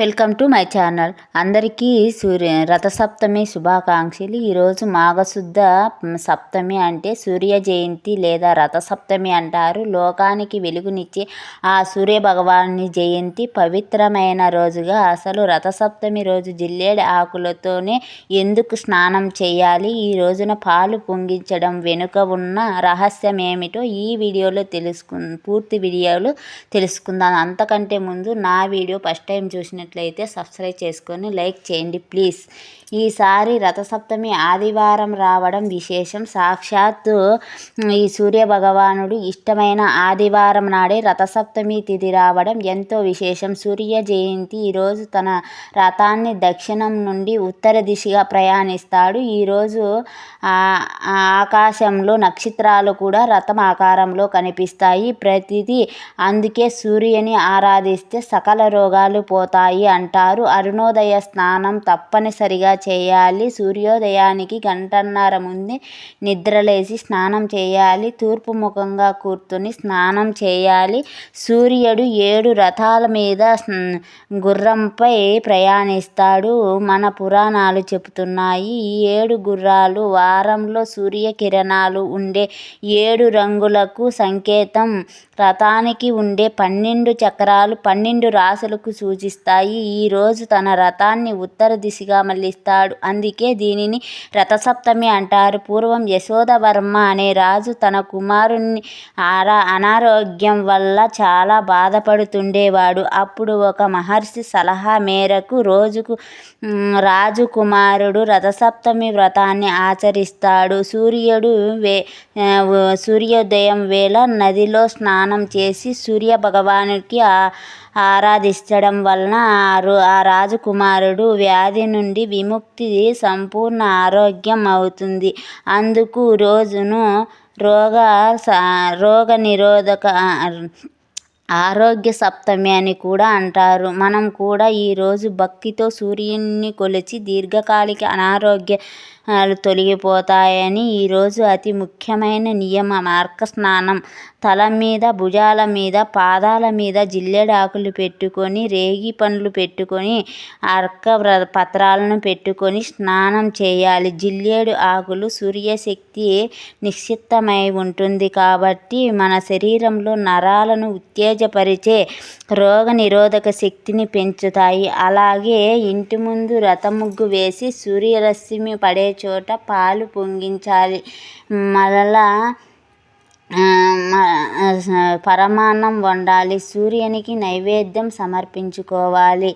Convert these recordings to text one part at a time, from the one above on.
Welcome to my channel. అందరికీ సూర్య రథసప్తమి శుభాకాంక్షలు. ఈరోజు మాఘశుద్ధ సప్తమి అంటే సూర్య జయంతి లేదా రథసప్తమి అంటారు. లోకానికి వెలుగునిచ్చే ఆ సూర్య భగవాని జయంతి పవిత్రమైన రోజుగా అసలు రథసప్తమి రోజు జిల్లేడి ఆకులతోనే ఎందుకు స్నానం చేయాలి? ఈ రోజున పాలు పొంగించడం వెనుక ఉన్న రహస్యం ఏమిటో ఈ వీడియోలో తెలుసుకు పూర్తి వీడియోలో తెలుసుకుందాం. అంతకంటే ముందు నా వీడియో ఫస్ట్ టైం చూసిన నచ్చినట్లయితే సబ్స్క్రైబ్ చేసుకొని లైక్ చేయండి ప్లీజ్. ఈసారి రథసప్తమి ఆదివారం రావడం విశేషం. సాక్షాత్తు ఈ సూర్య భగవానుడు ఇష్టమైన ఆదివారం నాడే రథసప్తమి తిథి రావడం ఎంతో విశేషం. సూర్య జయంతి ఈరోజు తన రథాన్ని దక్షిణం నుండి ఉత్తర దిశగా ప్రయాణిస్తాడు. ఈరోజు ఆకాశంలో నక్షత్రాలు కూడా రథం ఆకారంలో కనిపిస్తాయి. ప్రతిదీ అందుకే సూర్యుని ఆరాధిస్తే సకల రోగాలు పోతాయి. అంటారు. అరుణోదయ స్నానం తప్పనిసరిగా చేయాలి. సూర్యోదయానికి గంటన్నర ముందే నిద్రలేసి స్నానం చేయాలి. తూర్పు ముఖంగా కూర్చుని స్నానం చేయాలి. సూర్యుడు ఏడు రథాల మీద గుర్రంపై ప్రయాణిస్తాడు. మన పురాణాలు చెబుతున్నాయి. ఈ ఏడు గుర్రాలు వారంలో సూర్యకిరణాలు ఉండే ఏడు రంగులకు సంకేతం. రథానికి ఉండే పన్నెండు చక్రాలు పన్నెండు రాశులకు సూచిస్తాయి. ఈరోజు తన రథాన్ని ఉత్తర దిశగా మళ్ళిస్తాడు. అందుకే దీనిని రథసప్తమి అంటారు. పూర్వం యశోదవర్మ అనే రాజు తన కుమారుణ్ణి ఆరా అనారోగ్యం వల్ల చాలా బాధపడుతుండేవాడు. అప్పుడు ఒక మహర్షి సలహా మేరకు రోజుకు రాజు కుమారుడు రథసప్తమి వ్రతాన్ని ఆచరిస్తాడు. సూర్యుడు వే సూర్యోదయం వేళ నదిలో స్నానం చేసి సూర్య భగవానుడికి ఆరాధించడం వలన ఆ రాజకుమారుడు వ్యాధి నుండి విముక్తి సంపూర్ణ ఆరోగ్యం అవుతుంది. అందుకు రోజును రోగ రోగ నిరోధక ఆరోగ్య సప్తమి అని కూడా అంటారు. మనం కూడా ఈరోజు భక్తితో సూర్యుని కొలిచి దీర్ఘకాలిక అనారోగ్యాలు తొలగిపోతాయని ఈరోజు అతి ముఖ్యమైన నియమ మార్క స్నానం తల మీద భుజాల మీద పాదాల మీద జిల్లెడాకులు పెట్టుకొని రేగి పండ్లు పెట్టుకొని అర్క పత్రాలను పెట్టుకొని స్నానం చేయాలి. జిల్లేడు ఆకులు సూర్యశక్తి నిక్షిప్తమై ఉంటుంది కాబట్టి మన శరీరంలో నరాలను ఉత్తేజపరిచే రోగ నిరోధక శక్తిని పెంచుతాయి. అలాగే ఇంటి ముందు రథముగ్గు వేసి సూర్యరశ్మి పడే చోట పాలు పొంగించాలి. మరలా పరమాన్నం వండాలి. సూర్యునికి నైవేద్యం సమర్పించుకోవాలి.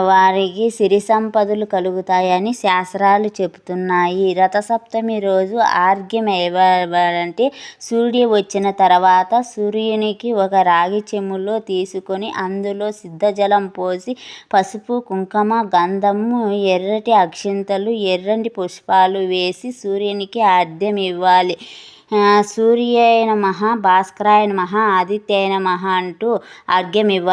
వారికి సిరి సంపదలు కలుగుతాయని శాస్త్రాలు చెబుతున్నాయి. రథసప్తమి రోజు ఆర్ఘ్యం ఇవ్వాలంటే సూర్యుడు వచ్చిన తర్వాత సూర్యునికి ఒక రాగి చెములో తీసుకొని అందులో సిద్ధజలం పోసి పసుపు కుంకుమ గంధము ఎర్రటి అక్షింతలు ఎర్రటి పుష్పాలు వేసి సూర్యునికి ఆర్ఘ్యం ఇవ్వాలి సూర్యాయ నమ భాస్కరాయ నమ ఆదిత్యాయ నమ అంటూ అర్ఘ్యం ఇవ్వాలి